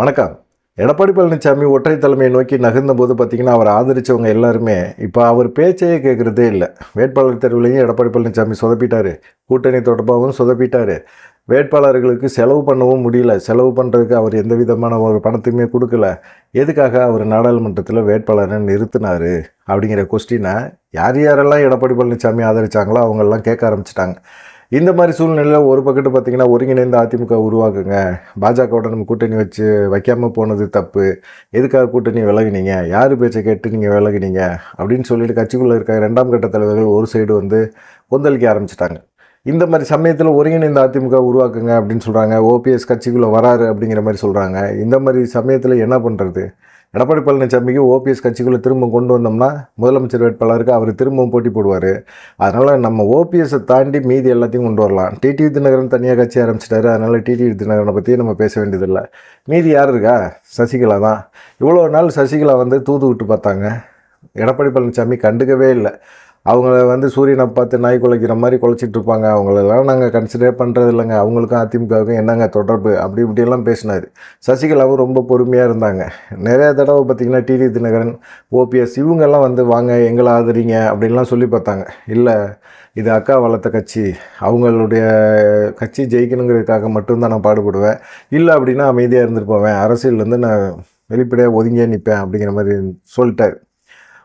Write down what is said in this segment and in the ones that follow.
வணக்கம். எடப்பாடி பழனிசாமி ஒற்றை தலைமையை நோக்கி நகர்ந்த போது பார்த்திங்கன்னா அவர் ஆதரித்தவங்க எல்லாருமே இப்போ அவர் பேச்சையே கேட்குறதே இல்லை. வேட்பாளர் தெருவிலையும் எடப்பாடி பழனிசாமி சொதப்பிட்டார். கூட்டணி தொடர்பாகவும் சொதப்பிட்டார். வேட்பாளர்களுக்கு செலவு பண்ணவும் முடியல. செலவு பண்ணுறதுக்கு அவர் எந்த விதமான ஒரு பணத்தையுமே கொடுக்கல. எதுக்காக அவர் நாடாளுமன்றத்தில் வேட்பாளரை நிறுத்தினார்? அப்படிங்கிற கொஸ்டினை யார் யாரெல்லாம் எடப்பாடி பழனிசாமி ஆதரித்தாங்களோ அவங்கெல்லாம் கேட்க ஆரம்பிச்சிட்டாங்க. இந்த மாதிரி சூழ்நிலையில் ஒரு பக்கத்து பார்த்தீங்கன்னா ஒருங்கிணைந்த அதிமுக உருவாக்குங்க. பாஜகவோட நம்ம கூட்டணி வச்சு வைக்காமல் போனது தப்பு. எதுக்காக கூட்டணி விலகினீங்க? யார் பேச்சை கேட்டு நீங்கள் விலகினீங்க? அப்படின்னு சொல்லிட்டு கட்சிக்குள்ளே இருக்க ரெண்டாம் கட்ட தலைவர்கள் ஒரு சைடு வந்து கொந்தளிக்க ஆரம்பிச்சிட்டாங்க. இந்த மாதிரி சமயத்தில் ஒருங்கிணைந்த அதிமுக உருவாக்குங்க அப்படின்னு சொல்கிறாங்க ஓபிஎஸ் கட்சிக்குள்ளே வராரு அப்படிங்கிற மாதிரி சொல்கிறாங்க இந்த மாதிரி சமயத்தில் என்ன பண்ணுறது எடப்பாடி பழனிசாமிக்கு ஓபிஎஸ் கட்சிக்குள்ளே திரும்ப கொண்டு வந்தோம்னா முதலமைச்சர் வேட்பாளருக்கு அவர் திரும்பவும் போட்டி போடுவார். அதனால் நம்ம ஓபிஎஸ்ஸை தாண்டி மீதி எல்லாத்தையும் கொண்டு வரலாம். டிடிவி தினகரன் தனியாக கட்சி ஆரம்பிச்சிட்டாரு. அதனால் டிடிவி தினகரனை பற்றி நம்ம பேச வேண்டியதில்லை. மீதி யார் இருக்கா? சசிகலா தான். இவ்வளோ நாள் சசிகலா வந்து தூது விட்டு பார்த்தாங்க. எடப்பாடி பழனிசாமி கண்டுக்கவே இல்லை. அவங்கள வந்து சூரியனை பார்த்து நாய் குலைக்கிற மாதிரி குலைச்சிட்டு இருப்பாங்க. அவங்களெல்லாம் நாங்கள் கன்சிடர் பண்ணுறது இல்லைங்க. அவங்களுக்கும் அதிமுகவுக்கும் என்னங்க தொடர்பு? அப்படி இப்படியெல்லாம் பேசினார். சசிகலாவும் ரொம்ப பொறுமையாக இருந்தாங்க. நிறைய தடவை பார்த்திங்கன்னா டிடி தினகரன் ஓபிஎஸ் இவங்கெல்லாம் வந்து வாங்க எங்களை ஆதரிங்க அப்படின்லாம் சொல்லி பார்த்தாங்க. இல்லை இது அக்கா வளர்த்த கட்சி. அவங்களுடைய கட்சி ஜெயிக்கணுங்கிறதுக்காக மட்டும்தான் நான் பாடுபடுவேன். இல்லை அப்படின்னா அமைதியாக இருந்துட்டு போவேன் அரசியல்லேருந்து நான் வெளிப்படையாக ஒதுங்கியே நிற்பேன் அப்படிங்கிற மாதிரி சொல்லிட்டார்.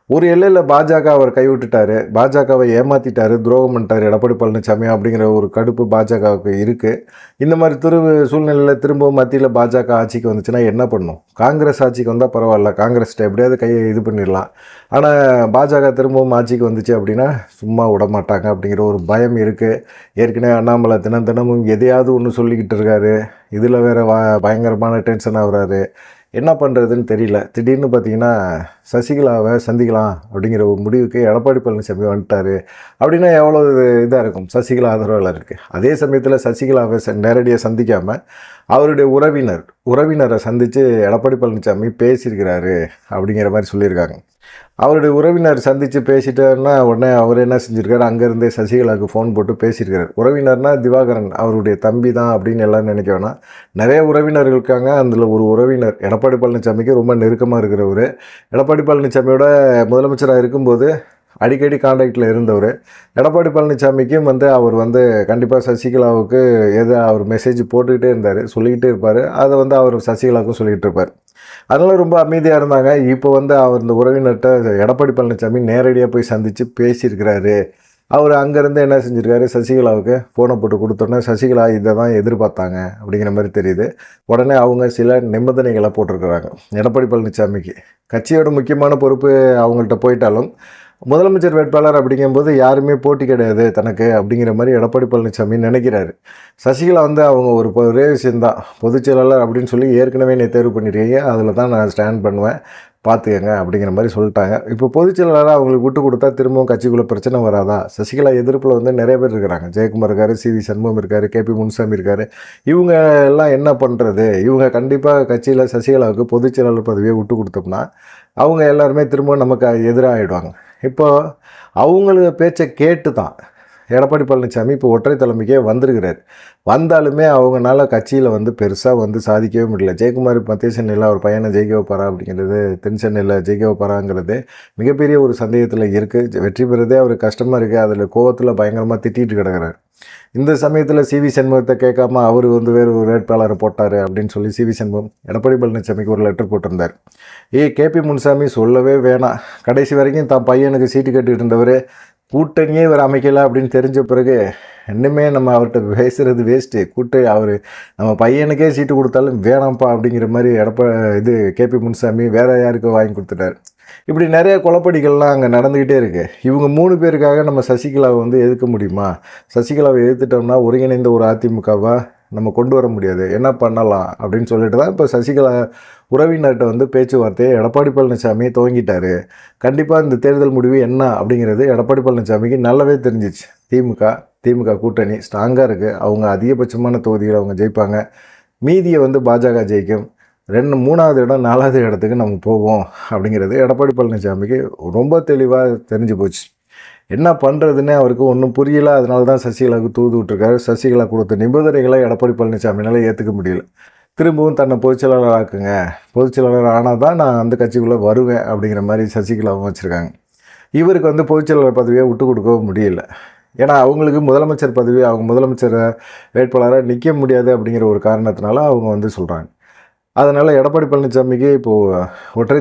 ஒரு எல்லையில் பாஜக அவர் கைவிட்டுட்டாரு பாஜகவை ஏமாற்றிட்டாரு துரோகம் பண்ணிட்டார் எடப்பாடி பழனிசாமி அப்படிங்கிற ஒரு கடுப்பு பாஜகவுக்கு இருக்குது இந்த மாதிரி திரு சூழ்நிலையில் திரும்பவும் மத்தியில் பாஜக ஆட்சிக்கு வந்துச்சுன்னா என்ன பண்ணும்? காங்கிரஸ் ஆட்சிக்கு வந்தால் பரவாயில்ல காங்கிரஸ்கிட்ட எப்படியாவது கையை இது பண்ணிடலாம். ஆனால் பாஜக திரும்பவும் ஆட்சிக்கு வந்துச்சு அப்படின்னா சும்மா விட மாட்டாங்க அப்படிங்கிற ஒரு பயம் இருக்குது ஏற்கனவே அண்ணாமலை தினம் தினமும் எதையாவது ஒன்று சொல்லிக்கிட்டு இருக்காரு. இதில் வேறு பயங்கரமான டென்ஷன் ஆகுறாரு. என்ன பண்ணுறதுன்னு தெரியல. திடீர்னு பார்த்தீங்கன்னா சசிகலாவை சந்திக்கலாம் அப்படிங்கிற ஒரு முடிவுக்கு எடப்பாடி பழனிசாமி வந்துட்டார் அப்படின்னா எவ்வளோ இதாக இருக்கும்? சசிகலா ஆதரவாளருக்கு அதே சமயத்தில் சசிகலாவை ச நேரடியாக சந்திக்காமல் அவருடைய உறவினர் உறவினரை சந்தித்து எடப்பாடி பழனிசாமி பேசியிருக்கிறாரு அப்படிங்கிற மாதிரி சொல்லியிருக்காங்க. அவருடைய உறவினர் சந்தித்து பேசிட்டாருன்னா உடனே அவர் என்ன செஞ்சுருக்காரு? அங்கேருந்தே சசிகலாவுக்கு ஃபோன் போட்டு பேசியிருக்காரு. உறவினர்னா திவாகரன் அவருடைய தம்பி தான் அப்படின்னு எல்லாம் நினைக்க வேணாம். நிறைய உறவினர்கள் இருக்காங்க. அதில் ஒரு உறவினர் எடப்பாடி பழனிசாமிக்கு ரொம்ப நெருக்கமாக இருக்கிறவர். எடப்பாடி பழனிசாமியோட முதலமைச்சராக இருக்கும்போது அடிக்கடி காண்டாக்டில் இருந்தவர். எடப்பாடி பழனிசாமிக்கும் வந்து அவர் வந்து கண்டிப்பாக சசிகலாவுக்கு எது அவர் மெசேஜ் போட்டுக்கிட்டே இருந்தார் சொல்லிக்கிட்டே இருப்பார். அதை வந்து அவர் சசிகலாவுக்கும் சொல்லிக்கிட்டு இருப்பார். அதனால் ரொம்ப அமைதியாக இருந்தாங்க. இப்போ வந்து அவர் இந்த உறவினர்கிட்ட எடப்பாடி பழனிசாமி நேரடியாக போய் சந்தித்து பேசியிருக்கிறாரு. அவர் அங்கேருந்து என்ன செஞ்சுருக்காரு? சசிகலாவுக்கு ஃபோனை போட்டு கொடுத்தோன்னே சசிகலா இதை தான் எதிர்பார்த்தாங்க. அப்படிங்கிற மாதிரி தெரியுது. உடனே அவங்க சில நிபந்தனைகளை போட்டிருக்கிறாங்க. எடப்பாடி பழனிசாமிக்கு. கட்சியோட முக்கியமான பொறுப்பு அவங்கள்ட்ட போயிட்டாலும் முதலமைச்சர் வேட்பாளர் அப்படிங்கும்போது யாருமே போட்டி கிடையாது தனக்கு அப்படிங்கிற மாதிரி எடப்பாடி பழனிசாமி நினைக்கிறாரு. சசிகலா வந்து அவங்க ஒரு ஒரே விஷயந்தான் பொதுச் செயலாளர் அப்படின்னு சொல்லி ஏற்கனவே நீ தேர்வு பண்ணிருக்கீங்க அதில் தான் நான் ஸ்டாண்ட் பண்ணுவேன் பார்த்துக்கங்க அப்படிங்கிற மாதிரி சொல்லிட்டாங்க. இப்போ பொதுச் செயலாளராக அவங்களுக்கு விட்டு கொடுத்தா திரும்பவும் கட்சிக்குள்ளே பிரச்சனை வராதா? சசிகலா எதிர்ப்பில் வந்து நிறைய பேர் இருக்கிறாங்க. ஜெயக்குமார் இருக்கார் சி வி சண்முகம் இருக்காரு கேபி முனுசாமி இருக்கார். இவங்க எல்லாம் என்ன பண்ணுறது இவங்க கண்டிப்பாக கட்சியில் சசிகலாவுக்கு பொதுச் செயலாளர் பதவியை விட்டு கொடுத்தோம்னா அவங்க எல்லாருமே திரும்ப நமக்கு எதிராகிடுவாங்க இப்போ அவங்களுக்கு பேச்சை கேட்டு தான் எடப்பாடி பழனிசாமி இப்போ ஒற்றை தலைமைக்கே வந்திருக்கிறார். வந்தாலுமே அவங்கனால கட்சியில் வந்து பெருசாக வந்து சாதிக்கவே முடியல. ஜெயக்குமார் மத்திய சென்னையில் அவர் பையனை ஜெயிக்க வைப்பாரா அப்படிங்கிறது தென் சென்னையில் ஜெயிக்க வைப்பாராங்கிறது மிகப்பெரிய ஒரு சந்தேகத்தில் இருக்குது வெற்றி பெறதே அவர் கஷ்டமாக இருக்குது அதில் கோவத்தில் பயங்கரமாக திட்டிகிட்டு கிடக்கிறார். இந்த சமயத்தில் சிவி சண்முகத்தை கேட்காம அவர் வந்து வேறு ஒரு வேட்பாளரை போட்டார் அப்படின்னு சொல்லி சிவி சண்முகம் எடப்பாடி பழனிசாமிக்கு ஒரு லெட்டர் போட்டிருந்தார். ஏ கேபி முனுசாமி சொல்லவே வேணாம். கடைசி வரைக்கும் தான் பையனுக்கு சீட்டு கட்டிட்டு இருந்தவர் கூட்டணியே இவர் அமைக்கலை அப்படின்னு தெரிஞ்ச பிறகு இன்னுமே நம்ம அவர்கிட்ட பேசுகிறது வேஸ்ட்டு கூட்டணி அவர் நம்ம பையனுக்கே சீட்டு கொடுத்தாலும் வேணாம்ப்பா அப்படிங்கிற மாதிரி எடப்பா இது கேபி முனுசாமி வேற யாருக்கோ வாங்கி கொடுத்துட்டார். இப்படி நிறைய குழப்படிகள்லாம் அங்கே நடந்துக்கிட்டே இருக்குது இவங்க மூணு பேருக்காக நம்ம சசிகலாவை வந்து எதிர்க்க முடியுமா? சசிகலாவை எதிர்த்துட்டோம்னா ஒருங்கிணைந்த ஒரு அதிமுகவாக நம்ம கொண்டு வர முடியாது. என்ன பண்ணலாம்? அப்படின்னு சொல்லிட்டு தான் இப்போ சசிகலா உறவினர்கிட்ட வந்து பேச்சுவார்த்தையை எடப்பாடி பழனிசாமி துவங்கிட்டார். கண்டிப்பாக இந்த தேர்தல் முடிவு என்ன அப்படிங்கிறது எடப்பாடி பழனிசாமிக்கு நல்லாவே தெரிஞ்சிச்சு. திமுக திமுக கூட்டணி ஸ்ட்ராங்காக இருக்குது அவங்க அதிகபட்சமான தொகுதிகளை அவங்க ஜெயிப்பாங்க. மீதியை வந்து பாஜக ஜெயிக்கும். ரெண்டு மூணாவது இடம் நாலாவது இடத்துக்கு நம்ம போவோம் அப்படிங்கிறது எடப்பாடி பழனிசாமிக்கு ரொம்ப தெளிவாக தெரிஞ்சு போச்சு. என்ன பண்ணுறதுன்னே அவருக்கு ஒன்றும் புரியல. அதனால தான் சசிகலாவுக்கு தூது விட்டுருக்காரு. சசிகலா கொடுத்த நிபந்தனைகளை எடப்பாடி பழனிசாமினால் ஏற்றுக்க முடியல. திரும்பவும் தன்னை பொதுச்செயலாளர் ஆக்குங்க. பொதுச்செயலாளர் ஆனால் தான் நான் அந்த கட்சிக்குள்ளே வருவேன் அப்படிங்கிற மாதிரி சசிகலாவும் வச்சுருக்காங்க. இவருக்கு வந்து பொதுச்செயலாளர் பதவியை விட்டு கொடுக்கவும் முடியல. ஏன்னா அவங்களுக்கு முதலமைச்சர் பதவி அவங்க முதலமைச்சர் வேட்பாளராக நிற்க முடியாது அப்படிங்கிற ஒரு காரணத்தினால அவங்க வந்து சொல்கிறாங்க அதனால் எடப்பாடி பழனிசாமிக்கு இப்போது ஒற்றை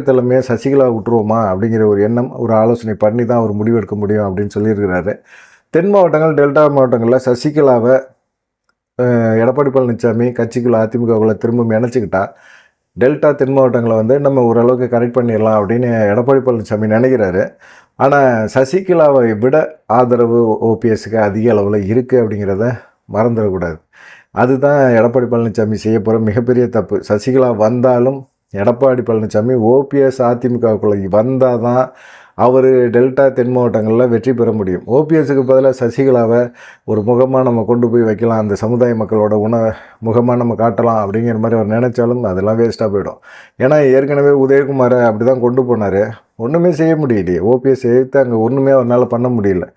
சசிகலா விட்டுருவோமா அப்படிங்கிற ஒரு எண்ணம் ஒரு ஆலோசனை பண்ணி தான் அவர் முடிவெடுக்க முடியும் அப்படின்னு சொல்லியிருக்கிறாரு. தென் மாவட்டங்கள் டெல்டா மாவட்டங்களில் சசிகலாவை எடப்பாடி பழனிசாமி கட்சிக்குள்ள அதிமுகவில் திரும்ப இணைச்சிக்கிட்டா டெல்டா தென் மாவட்டங்களை வந்து நம்ம ஓரளவுக்கு கரெக்ட் பண்ணிடலாம் அப்படின்னு எடப்பாடி பழனிசாமி நினைக்கிறாரு. ஆனால் சசிகலாவை விட ஆதரவு ஓபிஎஸ்க்கு அதிக அளவில் இருக்குது அப்படிங்கிறத மறந்துடக்கூடாது. அதுதான் எடப்பாடி பழனிசாமி செய்ய போகிற மிகப்பெரிய தப்பு. சசிகலா வந்தாலும் எடப்பாடி பழனிசாமி ஓபிஎஸ் அதிமுகவுக்குள்ள வந்தால் தான் அவர் டெல்டா தென் மாவட்டங்களில் வெற்றி பெற முடியும். ஓபிஎஸ்க்கு பதிலாக சசிகலாவை ஒரு முகமாக நம்ம கொண்டு போய் வைக்கலாம் அந்த சமுதாய மக்களோட உண முகமாக நம்ம காட்டலாம் அப்படிங்கிற மாதிரி அவர் நினைச்சாலும் அதெல்லாம் வேஸ்ட்டாக போயிடும். ஏன்னா ஏற்கனவே உதயகுமாரை அப்படி தான் கொண்டு போனார். ஒன்றுமே செய்ய முடியலையே. ஓபிஎஸ் எதிர்த்து அங்கே ஒன்றுமே அவரால் பண்ண முடியல.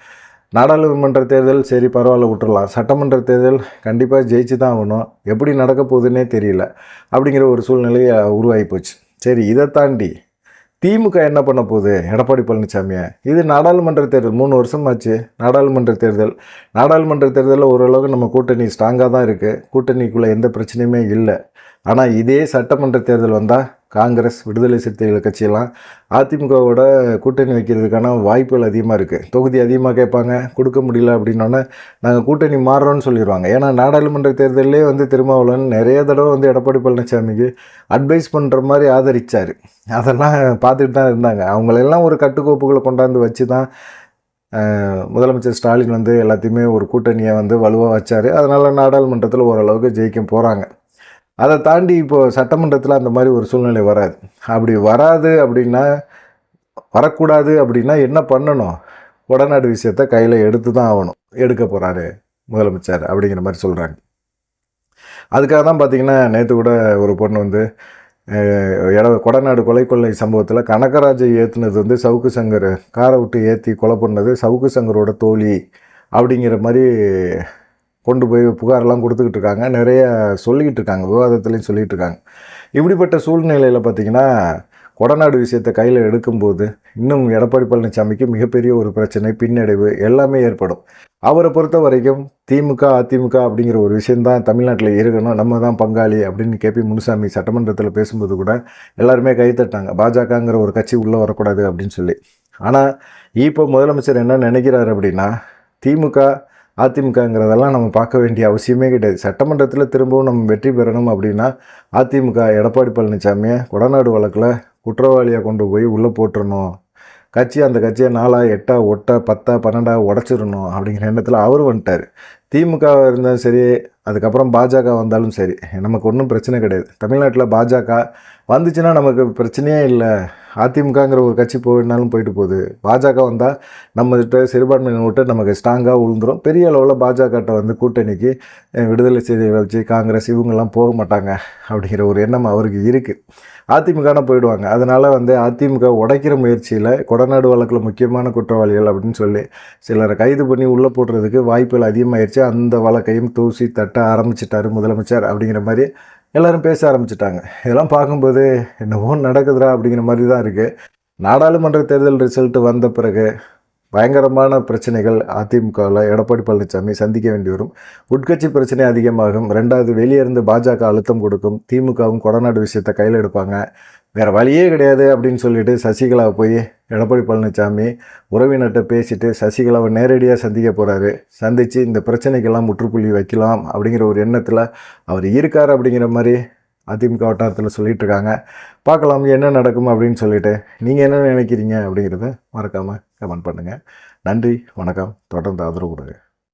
நாடாளுமன்ற தேர்தல் சரி பரவாயில்ல விட்டுறலாம். சட்டமன்ற தேர்தல் கண்டிப்பாக ஜெயிச்சு தான் ஆகணும். எப்படி நடக்க போகுதுன்னே தெரியல. அப்படிங்கிற ஒரு சூழ்நிலையை உருவாகி போச்சு. சரி இதை தாண்டி திமுக என்ன பண்ண போகுது? எடப்பாடி பழனிசாமியை. இது நாடாளுமன்ற தேர்தல். மூணு வருஷம் ஆச்சு நாடாளுமன்ற தேர்தல். நாடாளுமன்ற தேர்தலில் ஓரளவுக்கு நம்ம கூட்டணி ஸ்ட்ராங்காக தான் இருக்குது கூட்டணிக்குள்ளே எந்த பிரச்சனையுமே இல்லை. ஆனால் இதே சட்டமன்ற தேர்தல் வந்தால் காங்கிரஸ் விடுதலை சிறுத்தைகள் கட்சியெல்லாம் அதிமுகவோட கூட்டணி வைக்கிறதுக்கான வாய்ப்புகள் அதிகமாக இருக்குது தொகுதி அதிகமாக கேட்பாங்க கொடுக்க முடியல அப்படின்னோடனே நாங்கள் கூட்டணி மாறுறோன்னு சொல்லிடுவாங்க. ஏன்னா நாடாளுமன்ற தேர்தலே வந்து திருமாவளவன் நிறைய தடவை வந்து எடப்பாடி பழனிசாமிக்கு அட்வைஸ் பண்ணுற மாதிரி ஆதரிச்சார். அதெல்லாம் பார்த்துட்டு தான் இருந்தாங்க. அவங்களெல்லாம் ஒரு கட்டுக்கோப்புகளை கொண்டாந்து வச்சு தான் முதலமைச்சர் ஸ்டாலின் வந்து எல்லாத்தையுமே ஒரு கூட்டணியை வந்து வலுவாக வச்சார். அதனால் நாடாளுமன்றத்தில் ஓரளவுக்கு ஜெயிக்க போகிறாங்க அதை தாண்டி இப்போது சட்டமன்றத்தில் அந்த மாதிரி ஒரு சூழ்நிலை வராது. அப்படி வராது அப்படின்னா வரக்கூடாது அப்படின்னா என்ன பண்ணணும்? உடநாடு விஷயத்த கையில் எடுத்து தான் ஆகணும். எடுக்க போகிறாரு முதலமைச்சர் அப்படிங்கிற மாதிரி சொல்கிறாங்க அதுக்காக தான் பார்த்தீங்கன்னா நேற்று கூட ஒரு பொண்ணு வந்து இட கொடநாடு கொலை கொள்ளை சம்பவத்தில் கனகராஜை ஏற்றுனது வந்து சவுக்கு சங்கர். காரை விட்டு ஏற்றி கொலை பண்ணது சவுக்கு சங்கரோட தோழி அப்படிங்கிற மாதிரி கொண்டு போய் புகாரெல்லாம் கொடுத்துக்கிட்டு இருக்காங்க நிறைய சொல்லிக்கிட்டு இருக்காங்க விவாதத்துலேயும் சொல்லிகிட்டு இருக்காங்க இப்படிப்பட்ட சூழ்நிலையில் பார்த்தீங்கன்னா கொடநாடு விஷயத்தை கையில் எடுக்கும்போது இன்னும் எடப்பாடி பழனிசாமிக்கு மிகப்பெரிய ஒரு பிரச்சனை பின்னடைவு எல்லாமே ஏற்படும். அவரை பொறுத்த வரைக்கும் திமுக அதிமுக அப்படிங்கிற ஒரு விஷயந்தான் தமிழ்நாட்டில் இருக்கணும் நம்ம தான் பங்காளி அப்படின்னு கேபி முனுசாமி சட்டமன்றத்தில் பேசும்போது கூட எல்லாருமே கைத்தட்டாங்க பாஜகங்கிற ஒரு கட்சி உள்ளே வரக்கூடாது அப்படின்னு சொல்லி. ஆனால் இப்போ முதலமைச்சர் என்ன நினைக்கிறாரு அப்படின்னா திமுக அதிமுகங்கிறதெல்லாம் நம்ம பார்க்க வேண்டிய அவசியமே கிடையாது. சட்டமன்றத்தில் திரும்பவும் நம்ம வெற்றி பெறணும் அப்படின்னா அதிமுக எடப்பாடி பழனிசாமியை கொடநாடு வழக்கில் குற்றவாளியாக கொண்டு போய் உள்ளே போட்டுறணும். கட்சி அந்த கட்சியை நாலா எட்டா ஒட்டா பத்தா பன்னெண்டா உடச்சிடணும் அப்படிங்கிற எண்ணத்தில் அவர் வந்துட்டார். திமுக இருந்தாலும் சரி அதுக்கப்புறம் பாஜக வந்தாலும் சரி நமக்கு ஒன்றும் பிரச்சனை கிடையாது. தமிழ்நாட்டில் பாஜக வந்துச்சுன்னா நமக்கு பிரச்சனையே இல்லை. அதிமுகங்கிற ஒரு கட்சி போயினாலும் போயிட்டு போகுது. பாஜக வந்தால் நம்மகிட்ட சிறுபான்மையினர் விட்டு நமக்கு ஸ்ட்ராங்காக உழுந்துரும். பெரிய அளவில் பாஜகட்ட வந்து கூட்டணிக்கு விடுதலை செய்தி வளர்ச்சி காங்கிரஸ் இவங்கெல்லாம் போக மாட்டாங்க அப்படிங்கிற ஒரு எண்ணம் அவருக்கு இருக்குது அதிமுகனா போயிடுவாங்க. அதனால் வந்து அதிமுக உடைக்கிற முயற்சியில் கொடநாடு வழக்கில் முக்கியமான குற்றவாளிகள் அப்படின்னு சொல்லி சிலரை கைது பண்ணி உள்ளே போடுறதுக்கு வாய்ப்புகள் அதிகமாகிடுச்சு அந்த வழக்கையும் தூசி தட்ட ஆரம்பிச்சிட்டாரு முதலமைச்சர் அப்படிங்கிற மாதிரி எல்லோரும் பேச ஆரம்பிச்சிட்டாங்க. இதெல்லாம் பார்க்கும்போது என்னவோ நடக்குதுடா அப்படிங்கிற மாதிரி தான் இருக்குது நாடாளுமன்ற தேர்தல் ரிசல்ட் வந்த பிறகு பயங்கரமான பிரச்சனைகள் அதிமுகவில் எடப்பாடி பழனிசாமி சந்திக்க வேண்டி வரும். உட்கட்சி பிரச்சனை அதிகமாகும். ரெண்டாவது வெளியே இருந்து பாஜக அழுத்தம் கொடுக்கும். திமுகவும் கொடநாடு விஷயத்தை கையில் எடுப்பாங்க. வேறு வழியே கிடையாது அப்படின்னு சொல்லிட்டு சசிகலா போய் எடப்பாடி பழனிசாமி உறவினர்கிட்ட பேசிட்டு சசிகலாவை நேரடியாக சந்திக்க போகிறாரு சந்தித்து இந்த பிரச்சனைக்கெல்லாம் முற்றுப்புள்ளி வைக்கலாம் அப்படிங்கிற ஒரு எண்ணத்தில் அவர் இருக்கார் அப்படிங்கிற மாதிரி அதிமுக வட்டாரத்தில் சொல்லிட்டு இருக்காங்க பார்க்கலாம் என்ன நடக்கும் அப்படின்னு சொல்லிட்டு. நீங்கள் என்ன நினைக்கிறீங்க அப்படிங்கிறத மறக்காமல் கமெண்ட் பண்ணுங்கள் நன்றி வணக்கம். தொடர்ந்து ஆதரவு கொடுங்க